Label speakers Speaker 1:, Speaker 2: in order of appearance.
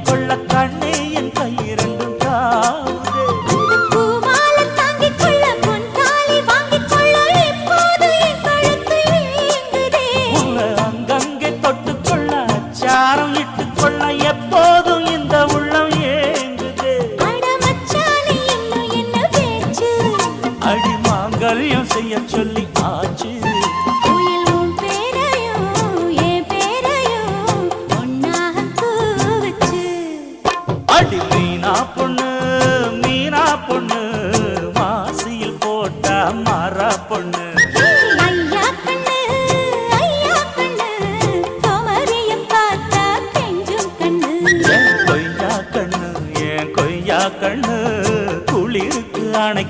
Speaker 1: கொள்ள கண்ணே என் கையிரண்டும் தாவுதே.
Speaker 2: பூமாலை தாங்கிக் கொள்ள பொன் தாலி வாங்கிக் கொள்ள இப்போது என்
Speaker 1: உன்னை அங்கங்கே தொட்டுக்கொள்ள அச்சாரம் இட்டுக்கொள்ள எப்போதும் இந்த உள்ளம் ஏங்குதே.
Speaker 2: அடி
Speaker 1: மாங்கல்யம் செய்ய சொல்லி அடி மீனா பொண்ணு மீனா பொண்ணு. மாசியில் போட்டா மாறா பொண்ணு. கண்ணு. குளிருக்கு அணைக்க